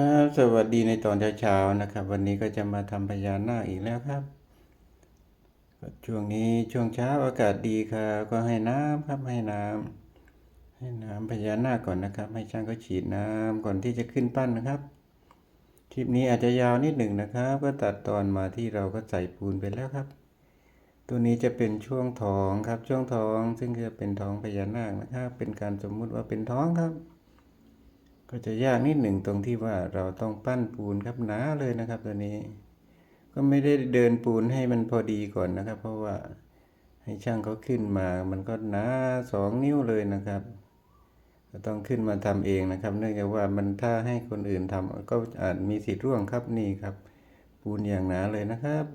ครับสวัสดีในตอนเช้าๆนะครับ วันนี้ก็จะมาทำพญานาคอีกแล้วครับ ช่วงนี้ช่วงเช้าอากาศดีครับก็ให้น้ำครับให้น้ำให้น้ำพญานาคก่อนนะครับ ให้ช่างก็ฉีดน้ำก่อนที่จะขึ้นปั้นนะครับคลิปนี้อาจจะยาวนิดหนึ่งนะครับ ก็ตัดตอนมาที่เราก็ใส่ปูนไปแล้วครับ ตัวนี้จะเป็นช่วงท้องครับช่วงท้องซึ่งจะเป็นท้องพญานาคนะครับ เป็นการสมมุติว่าเป็นท้องครับ ก็จะยากนิดหนึ่งตรงที่ว่าเราต้องปั้นปูนครับหนาเลยนะครับตัวนี้ ก็ไม่ได้เดินปูนให้มันพอดีก่อนนะครับ เพราะว่าให้ช่างเขาขึ้นมา มันก็หนาสองนิ้วเลยนะครับก็ต้องขึ้นมาทำเองนะครับ เนื่องจากว่ามันถ้าให้คนอื่นทำก็อาจมีสิทธิ์ร่วงครับนี่ครับ ปูนอย่างหนาเลยนะครับ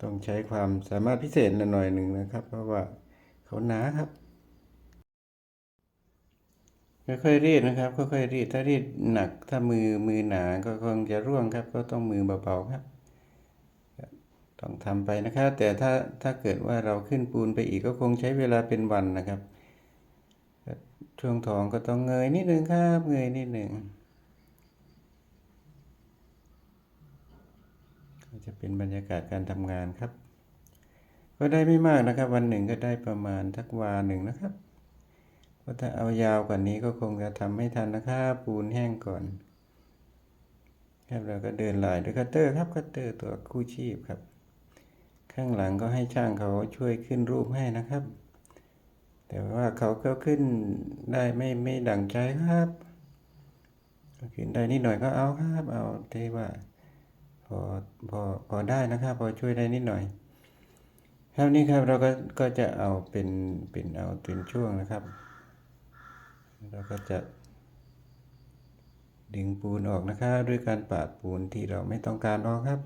ต้องใช้ความสามารถพิเศษหน่อยหนึ่งนะครับ เพราะว่าเขาหนาครับ ค่อยๆรีดนะครับค่อยๆรีดถ้ารีดหนักถ้ามือมือหนาก็คงจะร่วงครับ ก็ต้องมือเบาๆครับ ต้องทำไปนะครับ แต่ถ้าถ้าเกิดว่าเราขึ้นปูนไปอีกก็คงใช้เวลาเป็นวันนะครับ ช่วงท้องก็ต้องเงยนิดนึงครับเงยนิดหนึ่งก็จะเป็นบรรยากาศการทำงานครับ ก็ได้ไม่มากนะครับ วันหนึ่งก็ได้ประมาณทักวาหนึ่งนะครับ เพราะถ้าเอายาวกว่านี้ก็คงจะทำไม่ทันนะครับปูนแห้งก่อนครับเราก็เดินลายด้วยคัตเตอร์ครับคัตเตอร์ตัวคู่ชีพครับ ข้างหลังก็ให้ช่างเขาช่วยขึ้นรูปให้นะครับ แต่ว่าเขาก็ขึ้นได้ไม่ไม่ดังใจครับขึ้นได้นิดหน่อยก็เอาครับเอาเทว่าพอพอพอได้นะครับพอช่วยได้นิดหน่อย ครับนี่ครับเราก็ก็จะเอาเป็นเป็นเอาเป็นช่วงนะครับ เราก็จะ ดึงปูนออกนะครับด้วยการปาดปูนที่เราไม่ต้องการออกครับ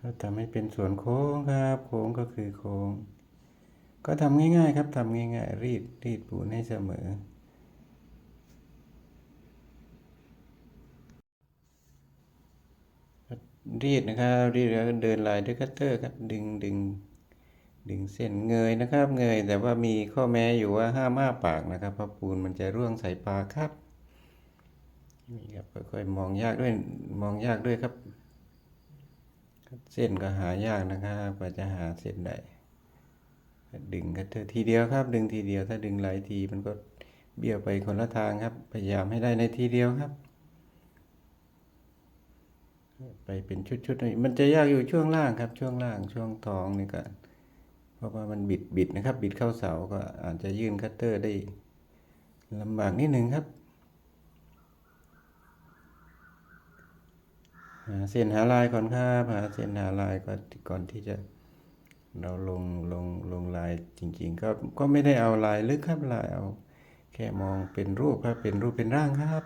ก็ทำให้เป็นส่วนโค้งครับ โค้งก็คือโค้ง ก็ทำง่ายๆครับทำง่ายๆ รีดรีดปูนให้เสมอรีดนะครับรีดแล้วก็เดินลายด้วยคัตเตอร์ครับดึงดึง ดึงเส้นเงยนะครับเงยแต่ว่ามีข้อแม้อยู่ว่าห้ามอ้าปากนะครับเพราะปูนมันจะร่วงใส่ปากครับนี่ครับค่อยๆมองยากด้วยมองยากด้วยครับ เส้นก็หายากนะครับกว่าจะหาเส้นได้ดึงกันเถอทีเดียวครับ ดึงทีเดียวถ้าดึงหลายทีมันก็เบี้ยวไปคนละทางครับ พยายามให้ได้ในทีเดียวครับ ไปเป็นชุดๆมันจะยากอยู่ช่วงล่างครับ ช่วงล่างช่วงท้องนี่ก็ เพราะว่ามันบิดบิดนะครับ บิดเข้าเสาก็อาจจะยื่นคัตเตอร์ได้ลำบากนิดหนึ่งครับหาเส้นหาลายก่อนครับหาเส้นหาลายก่อนก่อนที่จะเราลงลงลงลายจริงๆก็ก็ไม่ได้เอาลายลึกครับลายเอา แค่มองเป็นรูปครับเป็นรูปเป็นร่างครับ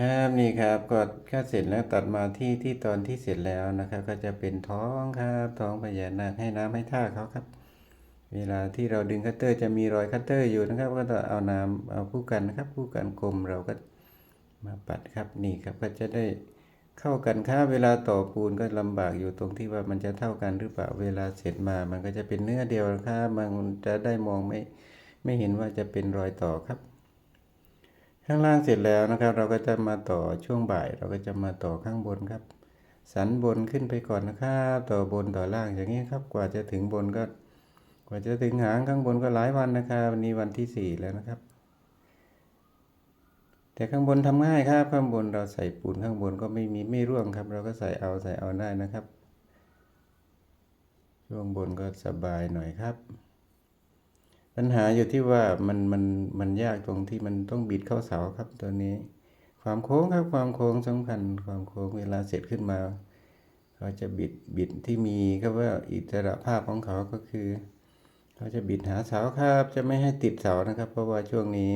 ครับนี่ครับก็ก็เสร็จแล้วตัดมาที่ที่ตอนที่เสร็จแล้วนะครับ ก็จะเป็นท้องครับท้องพญานาคให้น้ำให้ท่าเขาครับ เวลาที่เราดึงคัตเตอร์จะมีรอยคัตเตอร์อยู่นะครับ ก็ต้องเอาน้ำเอาผู้กันครับผู้กันกลมเราก็มาปัดครับนี่ครับก็จะได้เข้ากันครับเวลาต่อปูนก็ลำบากอยู่ตรงที่ว่ามันจะเท่ากันหรือเปล่าเวลาเสร็จมา มันก็จะเป็นเนื้อเดียวครับมันจะได้มองไม่ไม่เห็นว่าจะเป็นรอยต่อครับ ข้างล่างเสร็จแล้วนะครับ เราก็จะมาต่อช่วงบ่าย เราก็จะมาต่อข้างบนครับ สันบนขึ้นไปก่อนนะครับ ต่อบนต่อล่างอย่างนี้ครับ กว่าจะถึงบนก็ กว่าจะถึงหางข้างบนก็หลายวันนะครับวันนี้วันที่สี่แล้วนะครับ แต่ข้างบนทำง่ายครับ ข้างบนเราใส่ปูนข้างบนก็ไม่มีไม่ร่วงครับ เราก็ใส่เอาใส่เอาได้นะครับ ช่วงบนก็สบายหน่อยครับ ปัญหาอยู่ที่ว่ามันมันมันยากตรงที่มันต้องบิดเข้าเสาครับตัวนี้ ความโค้งครับความโค้งสำคัญความโค้งเวลาเสร็จขึ้นมาเขาจะบิดบิดที่มีก็ว่าอิสระภาพของเขาก็คือเขาจะบิดหาเสาครับจะไม่ให้ติดเสานะครับ เพราะว่าช่วงนี้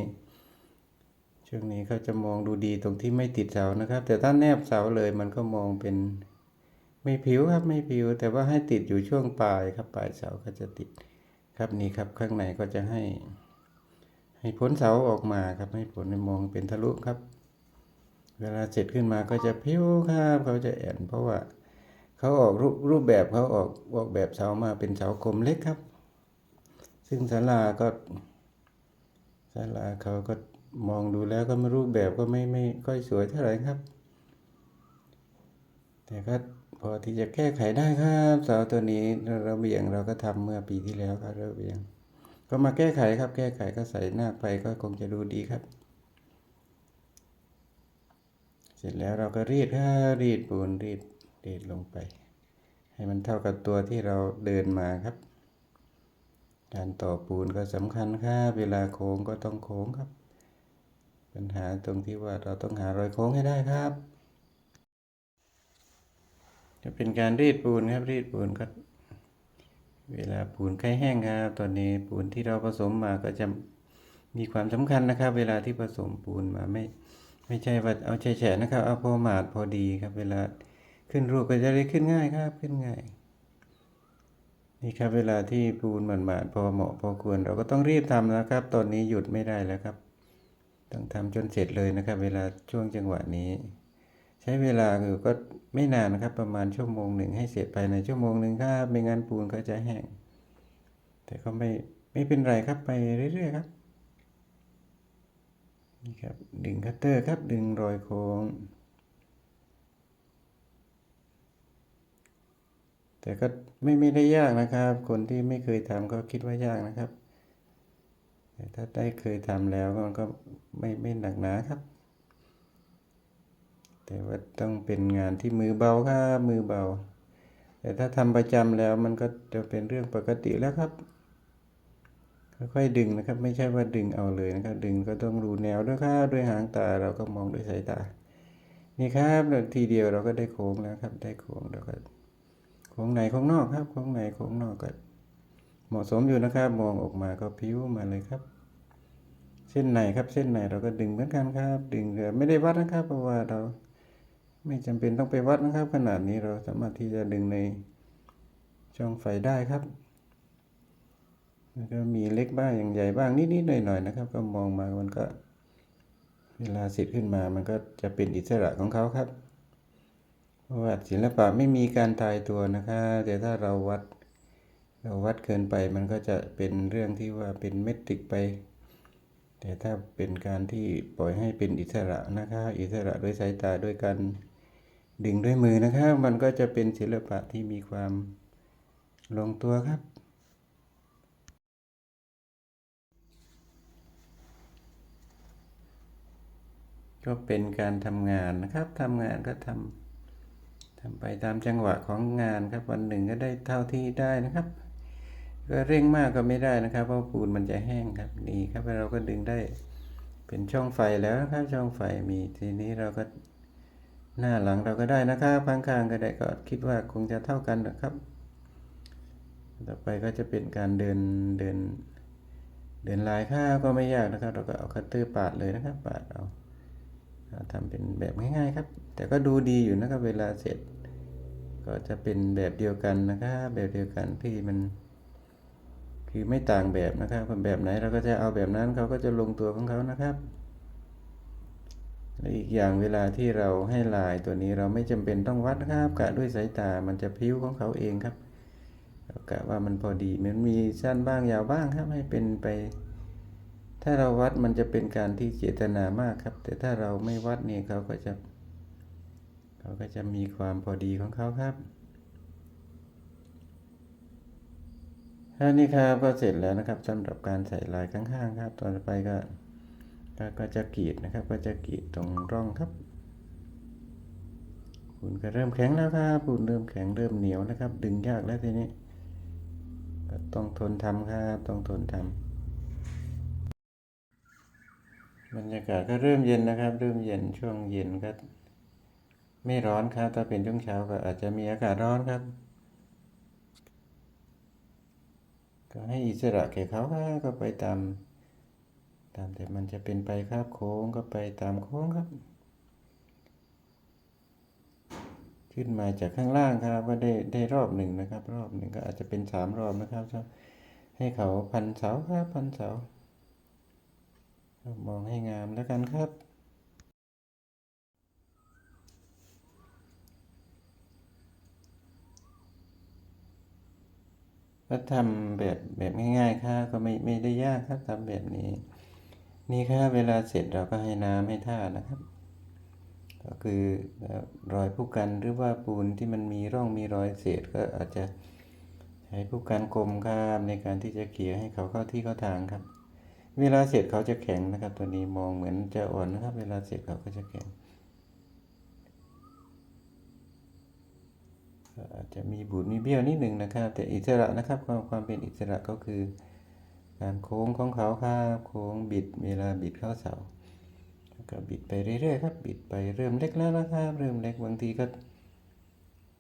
ช่วงนี้เขาจะมองดูดีตรงที่ไม่ติดเสานะครับ แต่ถ้าแนบเสาเลยมันก็มองเป็นไม่ผิวครับไม่ผิว แต่ว่าให้ติดอยู่ช่วงปลายครับปลายเสาก็จะติด ครับนี่ครับข้างในก็จะให้ ให้พ้นเสาออกมาครับ ให้ผลมองเป็นทะลุครับ เวลาเสร็จขึ้นมาก็จะพิ้วครับเขาจะแอนเพราะว่าเขาออกรูปรูปแบบเขาออกออกแบบเสามาเป็นเสาคมเล็กครับ ซึ่งศาลาก็ศาลาเขาก็มองดูแล้วก็ไม่รูปแบบก็ไม่ไม่ค่อยสวยเท่าไหร่ครับ แต่ก็พอที่จะแก้ไขได้ครับเสาตัวนี้ระเบียงเราก็ทำเมื่อปีที่แล้วครับระเบียง ก็มาแก้ไขครับ แก้ไขก็ใส่หน้าไปก็คงจะดูดีครับ เสร็จแล้วเราก็รีดครับรีดปูนรีดรีดลงไป ให้มันเท่ากับตัวที่เราเดินมาครับการต่อปูนก็สำคัญครับเวลาโค้งก็ต้องโค้งครับ ปัญหาตรงที่ว่าเราต้องหารอยโค้งให้ได้ครับ จะเป็นการรีดปูนครับรีดปูนก็ เวลาปูนใกล้แห้งครับ ตอนนี้ปูนที่เราผสมมาก็จะมีความสำคัญนะครับ เวลาที่ผสมปูนมาไม่ ไม่ใช่ว่าเอาแฉะๆนะครับ เอาพอหมาดพอดีครับ เวลาขึ้นรูปก็จะได้ขึ้นง่ายครับ ขึ้นง่าย นี่ครับเวลาที่ปูนหมาดๆพอเหมาะพอควร เราก็ต้องรีบทำนะครับ ตอนนี้หยุดไม่ได้แล้วครับ ต้องทำจนเสร็จเลยนะครับ เวลาช่วงจังหวะนี้ ใช้เวลาอยู่ก็ไม่นานนะครับ ประมาณชั่วโมงหนึ่งให้เสร็จภายในชั่วโมงหนึ่งครับไม่งั้นปูนก็จะแห้ง แต่ก็ไม่ไม่เป็นไรครับไปเรื่อยๆครับนี่ครับดึงคัตเตอร์ครับดึงรอยโค้ง แต่ก็ไม่ไม่ได้ยากนะครับ คนที่ไม่เคยทำก็คิดว่ายากนะครับ แต่ถ้าได้เคยทำแล้วมันก็ไม่ไม่หนักหนาครับ แต่ว่าต้องเป็นงานที่มือเบาครับมือเบา แต่ถ้าทำประจำแล้วมันก็จะเป็นเรื่องปกติแล้วครับค่อยๆดึงนะครับ ไม่ใช่ว่าดึงเอาเลยนะครับ ดึงก็ต้องดูแนวด้วยครับด้วยหางตาเราก็มองด้วยสายตา นี่ครับทีเดียวเราก็ได้โค้งแล้วครับ ได้โค้งแล้วก็โค้งในโค้งนอกครับโค้งในโค้งนอกก็เหมาะสมอยู่นะครับ มองออกมาก็พิ้วมาเลยครับ เส้นในครับเส้นในเราก็ดึงเหมือนกันครับ ดึงแต่ไม่ได้วัดนะครับ เพราะว่าเรา ไม่จำเป็นต้องไปวัดนะครับ ขนาดนี้เราสามารถที่จะดึงในช่องไฟได้ครับแล้วก็มีเล็กบ้างอย่างใหญ่บ้างนิดๆหน่อยๆนะครับ ก็มองมามันก็ เวลาเสร็จขึ้นมามันก็จะเป็นอิสระของเขาครับเพราะว่าศิลปะไม่มีการตายตัวนะครับแต่ถ้าเราวัด เราวัดเกินไปมันก็จะเป็นเรื่องที่ว่าเป็นเมตริกไป แต่ถ้าเป็นการที่ปล่อยให้เป็นอิสระนะครับอิสระด้วยสายตาด้วยการ ดึงด้วยมือนะครับ มันก็จะเป็นศิลปะที่มีความลงตัวครับ ก็เป็นการทำงานนะครับทำงานก็ทำทำไปตามจังหวะของงานครับ วันหนึ่งก็ได้เท่าที่ได้นะครับ ก็เร่งมากก็ไม่ได้นะครับ เพราะปูนมันจะแห้งครับนี่ครับเราก็ดึงได้เป็นช่องไฟแล้วนะครับช่องไฟมีทีนี้เราก็ หน้าหลังเราก็ได้นะครับข้างๆก็ได้ก็คิดว่าคงจะเท่ากันนะครับ ต่อไปก็จะเป็นการเดินเดิน เดินลายข้าวก็ไม่ยากนะครับ เราก็เอาคัตเตอร์ปาดเลยนะครับปาดเอาทำเป็นแบบง่ายๆครับ แต่ก็ดูดีอยู่นะครับเวลาเสร็จ ก็จะเป็นแบบเดียวกันนะครับแบบเดียวกันที่มัน คือไม่ต่างแบบนะครับแบบไหนเราก็จะเอาแบบนั้นเขาก็จะลงตัวของเขานะครับ และอีกอย่างเวลาที่เราให้ลายตัวนี้เราไม่จำเป็นต้องวัดนะครับกะด้วยสายตามันจะพิ้วของเขาเองครับกะว่ามันพอดีมันมีสั้นบ้างยาวบ้างครับให้เป็นไป ถ้าเราวัดมันจะเป็นการที่เจตนามากครับ แต่ถ้าเราไม่วัดนี่เขาก็จะเขาก็จะมีความพอดีของเขาครับท่านี้ครับก็เสร็จแล้วนะครับสำหรับการใส่ลายข้างๆครับ ต่อไปก็ ก็ก็จะกรีดนะครับ ก็จะกรีดตรงร่องครับปูนก็เริ่มแข็งแล้วครับปูนเริ่มแข็งเริ่มเหนียวนะครับ ดึงยากแล้วทีนี้ ก็ต้องทนทำครับ ต้องทนทำบรรยากาศก็เริ่มเย็นนะครับ เริ่มเย็นช่วงเย็นก็ไม่ร้อนครับ ถ้าเป็นช่วงเช้าก็อาจจะมีอากาศร้อนครับ ก็ให้อิสระแก่เขาครับก็ไปตาม ตามแต่มันจะเป็นไปครับโค้งก็ไปตามโค้งครับ ขึ้นมาจากข้างล่างครับก็ได้ได้รอบหนึ่งนะครับ รอบหนึ่งก็อาจจะเป็นสามรอบนะครับจะให้เขาพันเสาครับพันเสามองให้งามแล้วกันครับก็ทำแบบแบบง่ายๆครับก็ไม่ไม่ได้ยากครับทำแบบนี้ นี่ครับเวลาเสร็จเราก็ให้น้ำให้ท่านะครับ ก็คือรอยผู้กันหรือว่าปูนที่มันมีร่องมีรอยเศษก็อาจจะใช้ผู้กันกลมครับในการที่จะเกี่ยให้เขาเข้าที่เข้าทางครับ เวลาเสร็จเขาจะแข็งนะครับ ตัวนี้มองเหมือนจะอ่อนนะครับ เวลาเสร็จเขาก็จะแข็งอาจจะมีบูดมีเบี้ยวนิดหนึ่งนะครับ แต่อิสระนะครับความความเป็นอิสระก็คือารโค้งของเขาครับโค้งบิดเวลาบิดเข้าเสาก็บิดไปเรื่อยๆครับบิดไปเริ่มเล็กแล้วนะครับ เริ่มเล็กบางทีก็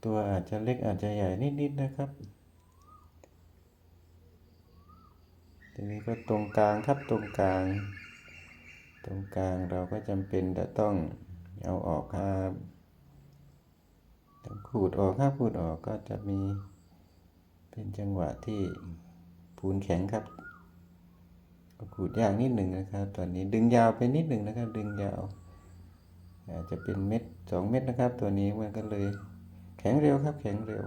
ตัวอาจจะเล็กอาจจะใหญ่นิดๆนะครับทีนี้ก็ตรงกลางครับตรงกลาง ตรงกลางเราก็จำเป็นจะต้องเอาออกครับต้องขูดออกครับขูดออกก็จะมีเป็นจังหวะที่ปูนแข็งครับ ขูดยากนิดหนึ่งนะครับ ตอนนี้ดึงยาวไปนิดหนึ่งนะครับ ดึงยาวอาจจะเป็นเม็ดสองเม็ดนะครับ ตัวนี้มันก็เลยแข็งเร็วครับ แข็งเร็ว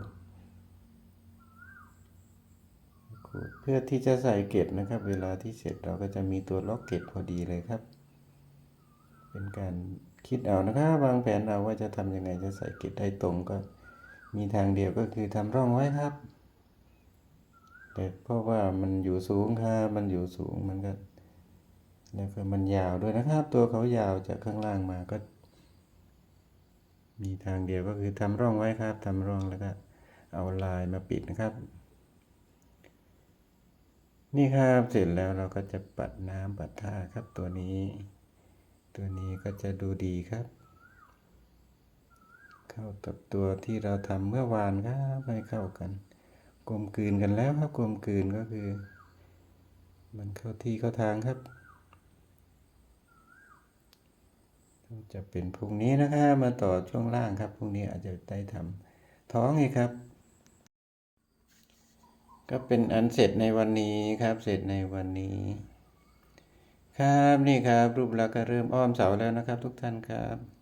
ขูดเพื่อที่จะใส่เกล็ดนะครับ เวลาที่เสร็จเราก็จะมีตัวล็อกเกล็ดพอดีเลยครับ เป็นการคิดเอานะครับวางแผนเอาว่าจะทำยังไงจะใส่เกล็ดได้ตรงก็มีทางเดียวก็คือทำร่องไว้ครับ แต่เพราะว่ามันอยู่สูงครับมันอยู่สูงมันก็แล้วก็มันยาวด้วยนะครับ ตัวเขายาวจากข้างล่างมาก็ มีทางเดียวก็คือทำร่องไว้ครับทำร่องแล้วก็เอาลายมาปิดนะครับ นี่ครับเสร็จแล้วเราก็จะปัดน้ำปัดท่าครับตัวนี้ ตัวนี้ก็จะดูดีครับ เข้ากับตัวที่เราทำเมื่อวานครับให้เข้ากัน กลมกลืนกันแล้วครับกลมกลืนก็คือ มันเข้าที่เข้าทางครับจะเป็นพรุ่งนี้นะครับมาต่อช่วงล่างครับพรุ่งนี้อาจจะได้ทำท้องอีกครับ ก็เป็นอันเสร็จในวันนี้ครับ เสร็จในวันนี้ ครับนี่ครับ รูปลักษณ์ก็เริ่มอ้อมเสาแล้วนะครับ ทุกท่านครับ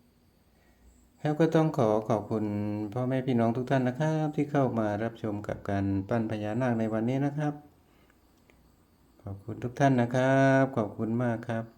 ครับก็ต้องขอขอบคุณพ่อแม่พี่น้องทุกท่านนะครับ ที่เข้ามารับชมกับการปั้นพญานาคในวันนี้นะครับ ขอบคุณทุกท่านนะครับ ขอบคุณมากครับ